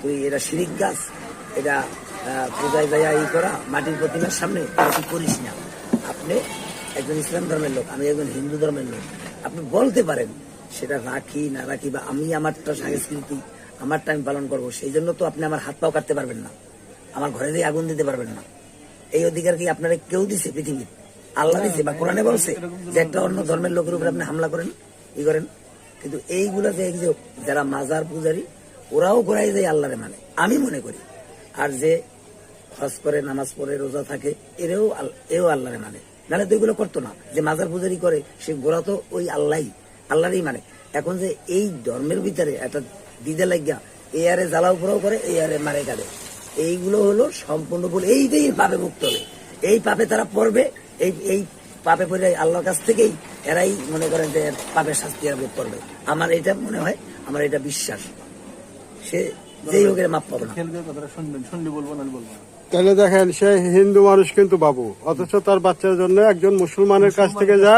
তুই এটা শিরিক গাছ, এটা পূজায় যায় ই করা, মাটির প্রতিমার সামনে তুই করিস না। আপনি একজন ইসলাম ধর্মের লোক, আমি একজন হিন্দু ধর্মের লোক। আপনি বলতে পারেন, সেটা রাখি, না রাখি, বা আমি আমারটা সংস্কৃতি, আমারটা আমি পালন করব, সেই জন্য তো আপনি আমার হাত পাও কাটতে পারবেন না। আমার ঘরে দিয়ে আগুন দিতে পারবেন না। এই অধিকার কি আপনারা কেউ দিছে পৃথিবীর? আল্লাহ দিছে বা কোরআনে বলছে যে একটা অন্য ধর্মের লোকের উপরে আপনি হামলা করেন, ই করেন। কিন্তু এইগুলা যে যারা মাজার পূজারি ওরাও করাই যায় আল্লাহরে মানে। আমি মনে করি, আর যে হজ করে, নামাজ পড়ে, রোজা থাকে, এরাও এও আল্লাহরে মানে। নাহলে তো এগুলো করতো না। যে মাজার পূজারি করে, সে গোড়া তো ওই আল্লাহ আল্লাহরই মানে। এখন যে এই ধর্মের ভিতরে একটা দিদে লাগিয়া এই আরে জ্বালা উপরেও করে এই আরে মারে কাটে এইগুলো হলো সম্পূর্ণ ভুল। এইটাই পাপে মুক্ত হবে এই পাপে তারা পড়বে, এই এই পাপে পড়ে আল্লাহর কাছ থেকেই এরাই মনে করেন যে পাপের শাস্তি আর ভোগ করবে। আমার এটা মনে হয়, আমার এটা বিশ্বাস। সে যেই হোক মাপ পাবে না। খেয়াল করে কথাটা শুনবেন শুনলে বলব না বলব না। তাহলে দেখেন সে হিন্দু মানুষ কিন্তু বাবু অথচ তার বাচ্চার জন্য একজন মুসলমানের কাছ থেকে যা